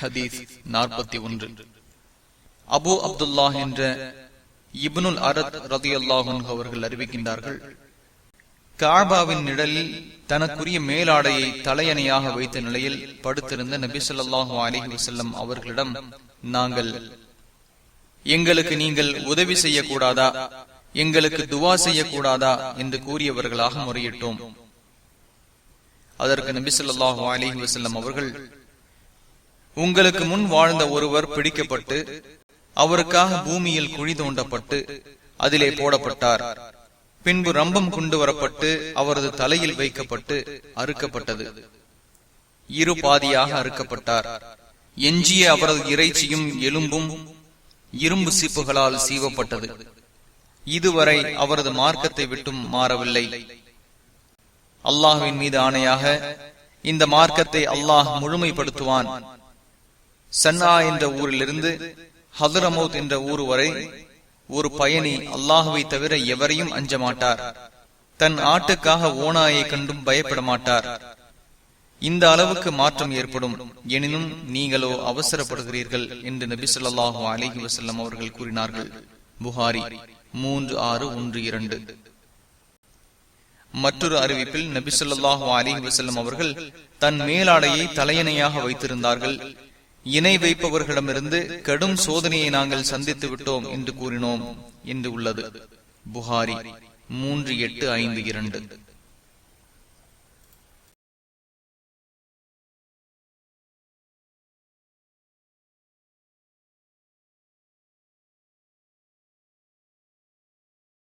ஹதீஸ் நாற்பத்தி ஒன்று. அபு அப்துல்லா என்ற இபுனுல் அரத் ரதி அவர்கள் அறிவிக்கின்றார்கள் காபாவின் நிழலில் தனக்குரிய மேலாடையை தலையணையாக வைத்த நிலையில் படுத்திருந்த நபி சொல்லாஹு அலிஹி வசல்லம் அவர்களிடம் நாங்கள் எங்களுக்கு நீங்கள் உதவி செய்யக்கூடாதா? எங்களுக்கு துவா செய்யக்கூடாதா? என்று கூறியவர்களாக முறையிட்டோம். அதற்கு நபி சொல்லாஹு அலிஹி வசல்லம் அவர்கள் உங்களுக்கு முன் வாழ்ந்த ஒருவர் பிடிக்கப்பட்டு அவருக்காக பூமியில் குழி தோண்டப்பட்டு அதிலே போடப்பட்டார். பின்பு ரம்பம் கொண்டு வரப்பட்டு அவரது தலையில் வைக்கப்பட்டு அறுக்கப்பட்டது. இரு பாதியாக அறுக்கப்பட்டார். எஞ்சிய அவரது இறைச்சியும் எலும்பும் இரும்பு சீப்புகளால் சீவப்பட்டது. இதுவரை அவரது மார்க்கத்தை விட்டும் மாறவில்லை. அல்லாஹுவின் மீது ஆணையாக இந்த மார்க்கத்தை அல்லாஹ் முழுமைப்படுத்துவான். சன்னா என்ற ஊரிலிருந்து ஹதரமௌத் என்ற ஊர் வரை ஒரு பயணி அல்லாஹுவை தவிர எவரையும் அஞ்ச மாட்டார். தன் ஆட்டுக்காக ஓனாயை கண்டும் பயப்பட மாட்டார். இந்த அளவுக்கு மாற்றம் ஏற்படும். எனினும் நீங்களோ அவசரப்படுகிறீர்கள் என்று நபி சொல்லாஹு அலிஹி வசல்லம் அவர்கள் கூறினார்கள். புகாரி மூன்று ஆறு ஒன்று இரண்டு. மற்றொரு அறிவிப்பில் நபி சொல்லாஹு அலிஹி வசல்லம் அவர்கள் தன் மேலாடையை தலையணையாக வைத்திருந்தார்கள். இணை வைப்பவர்களிடமிருந்து கடும் சோதனையை நாங்கள் சந்தித்து விட்டோம் என்று கூறினோம் என்று உள்ளது. புகாரி மூன்று எட்டு ஐந்து இரண்டு.